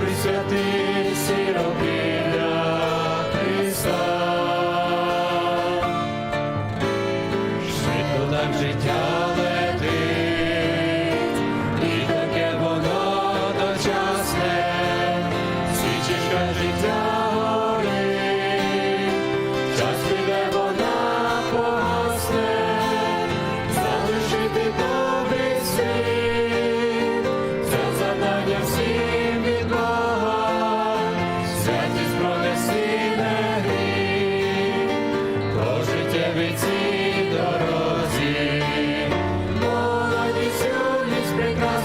Присвяти сіроки для так життя летить, і таке воно дочасне, свічечка життя горить, час піде залишити добрий світ, це завдання всіх.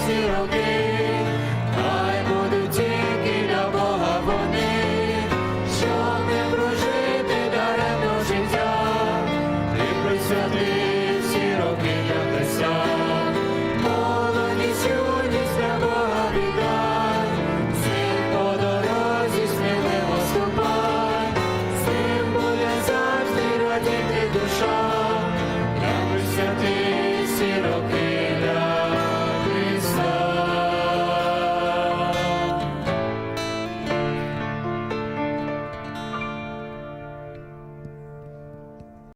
всі хай будуть тільки для Бога вони, що не прожити даремно життя, ти присвяти.